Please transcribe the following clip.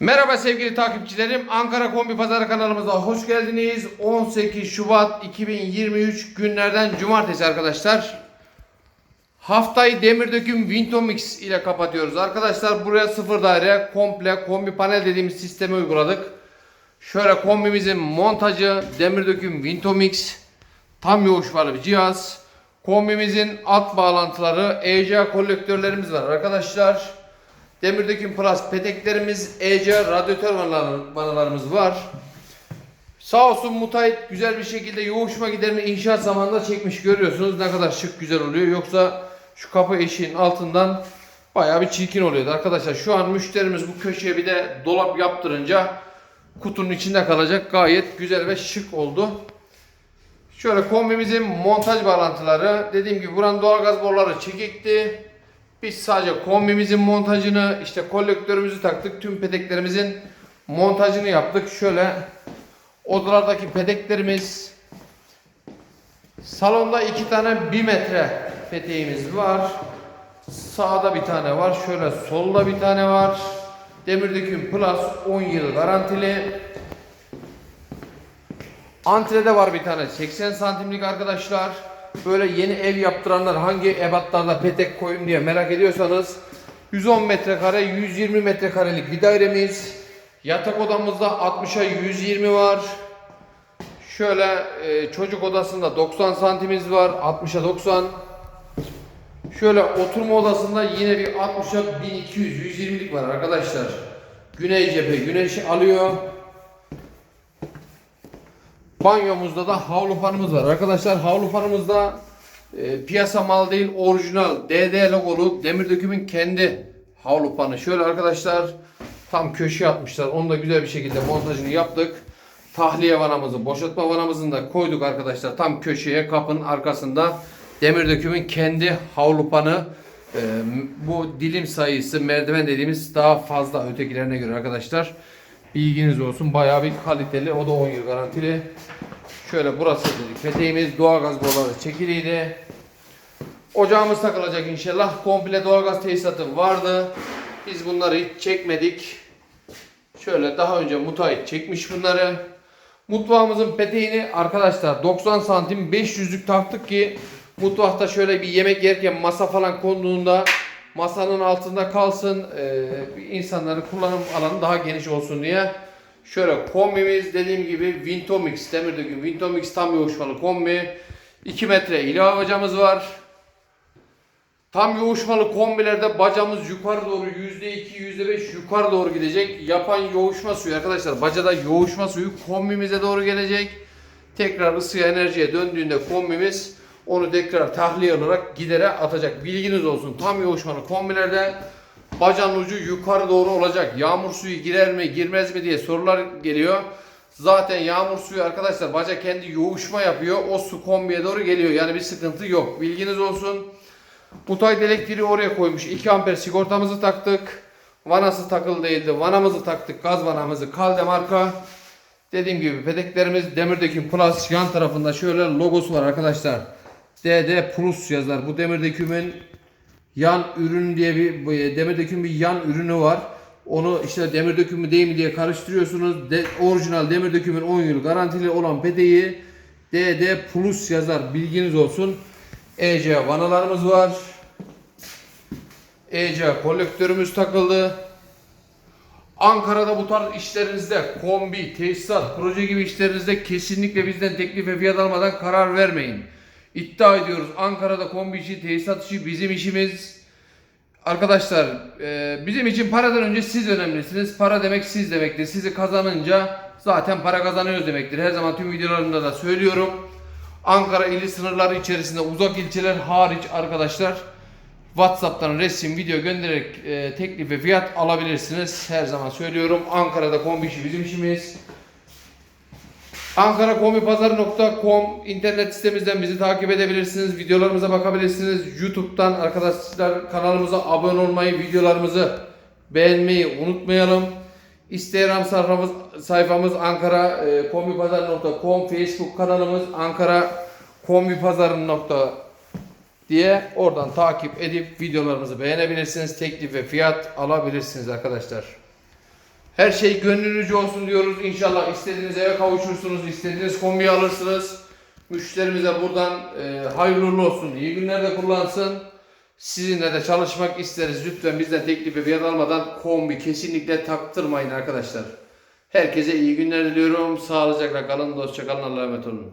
Merhaba sevgili takipçilerim. Ankara Kombi Pazarı kanalımıza hoş geldiniz. 18 Şubat 2023 günlerden cumartesi arkadaşlar. Haftayı demir döküm Vintomix ile kapatıyoruz. Arkadaşlar buraya sıfır daire komple kombi panel dediğimiz sistemi uyguladık. Şöyle kombimizin montajı demir döküm Vintomix tam yoğuşmalı bir cihaz. Kombimizin alt bağlantıları ECA kolektörlerimiz var arkadaşlar. Demir döküm plus peteklerimiz, ECA radyatör vanalar- vanalarımız var. Sağ olsun Mutayit güzel bir şekilde yoğuşma giderini inşaat zamanında çekmiş görüyorsunuz ne kadar şık güzel oluyor. Yoksa şu kapı eşiğin altından bayağı bir çirkin oluyordu arkadaşlar. Şu an müşterimiz bu köşeye bir de dolap yaptırınca kutunun içinde kalacak gayet güzel ve şık oldu. Şöyle kombimizin montaj bağlantıları dediğim gibi buranın doğalgaz boruları çekikti. Biz sadece kombimizin montajını işte kolektörümüzü taktık. Tüm peteklerimizin montajını yaptık. Şöyle odalardaki pedeklerimiz salonda iki tane 1 metre peteğimiz var. Sağda bir tane var. Şöyle solda bir tane var. Demir döküm plus 10 yıl garantili. Antrede var bir tane 80 santimlik arkadaşlar. Böyle yeni ev yaptıranlar hangi ebatlarda petek koyayım diye merak ediyorsanız 110 metrekare 120 metrekarelik bir dairemiz. Yatak odamızda 60'a 120 var. Şöyle e, çocuk odasında 90 santimiz var 60'a 90. Şöyle oturma odasında yine bir 60'a 1200 120'lik var arkadaşlar. Güney cephe güneş alıyor. Banyomuzda da havlu fanımız var. Arkadaşlar havlu fanımızda e, piyasa mal değil orijinal DD logolu demir dökümün kendi havlu fanı. Şöyle arkadaşlar tam köşeye atmışlar. Onu da güzel bir şekilde montajını yaptık. Tahliye vanamızı, boşaltma vanamızını da koyduk arkadaşlar. Tam köşeye kapının arkasında demir dökümün kendi havlu fanı. E, bu dilim sayısı merdiven dediğimiz daha fazla ötekilerine göre arkadaşlar. Bilginiz olsun. Bayağı bir kaliteli. O da 10 yıl garantili. Şöyle burası dedik. Peteğimiz doğalgaz boruları çekiliydi. Ocağımız takılacak inşallah. Komple doğalgaz tesisatı vardı. Biz bunları hiç çekmedik. Şöyle daha önce Mutayit çekmiş bunları. Mutfağımızın peteğini arkadaşlar 90 santim 500'lük taktık ki mutfakta şöyle bir yemek yerken masa falan konduğunda masanın altında kalsın. Ee, insanların kullanım alanı daha geniş olsun diye. Şöyle kombimiz dediğim gibi Vintomix demir döküm Vintomix tam yoğuşmalı kombi. 2 metre ilave bacamız var. Tam yoğuşmalı kombilerde bacamız yukarı doğru %2 %5 yukarı doğru gidecek. Yapan yoğuşma suyu arkadaşlar bacada yoğuşma suyu kombimize doğru gelecek. Tekrar ısıya enerjiye döndüğünde kombimiz onu tekrar tahliye olarak gidere atacak. Bilginiz olsun. Tam yoğuşmalı kombilerde bacanın ucu yukarı doğru olacak. Yağmur suyu girer mi girmez mi diye sorular geliyor. Zaten yağmur suyu arkadaşlar baca kendi yoğuşma yapıyor. O su kombiye doğru geliyor. Yani bir sıkıntı yok. Bilginiz olsun. Mutayt elektriği oraya koymuş. 2 amper sigortamızı taktık. Vanası takılı değildi. Vanamızı taktık. Gaz vanamızı. Kalde marka. Dediğim gibi pedeklerimiz demir döküm plus yan tarafında şöyle logosu var arkadaşlar. DD Plus yazar. Bu demir dökümün yan ürün diye bir e, demir döküm bir yan ürünü var. Onu işte demir dökümü değil mi diye karıştırıyorsunuz. De, orijinal demir dökümün 10 yıl garantili olan peteği DD Plus yazar. Bilginiz olsun. EC vanalarımız var. EC kolektörümüz takıldı. Ankara'da bu tarz işlerinizde kombi, tesisat, proje gibi işlerinizde kesinlikle bizden teklif ve fiyat almadan karar vermeyin. İddia ediyoruz Ankara'da kombi işi, tesisat işi bizim işimiz. Arkadaşlar e, bizim için paradan önce siz önemlisiniz. Para demek siz demektir. Sizi kazanınca zaten para kazanıyoruz demektir. Her zaman tüm videolarımda da söylüyorum. Ankara ili sınırları içerisinde uzak ilçeler hariç arkadaşlar WhatsApp'tan resim, video göndererek e, teklif ve fiyat alabilirsiniz. Her zaman söylüyorum. Ankara'da kombi işi bizim işimiz. AnkaraKombiPazarı.com internet sitemizden bizi takip edebilirsiniz. Videolarımıza bakabilirsiniz. YouTube'dan arkadaşlar kanalımıza abone olmayı, videolarımızı beğenmeyi unutmayalım. Instagram sayfamız, sayfamız Ankara e, kombipazarı.com Facebook kanalımız Ankara kombipazarı.com diye oradan takip edip videolarımızı beğenebilirsiniz. Teklif ve fiyat alabilirsiniz arkadaşlar. Her şey gönlünüzce olsun diyoruz. İnşallah istediğiniz eve kavuşursunuz, istediğiniz kombiyi alırsınız. Müşterimize buradan e, hayırlı olsun. İyi günlerde kullansın. Sizinle de çalışmak isteriz. Lütfen bizden teklif ve fiyat almadan kombi kesinlikle taktırmayın arkadaşlar. Herkese iyi günler diliyorum. Sağlıcakla kalın, dostça kalın. Allah'a emanet olun.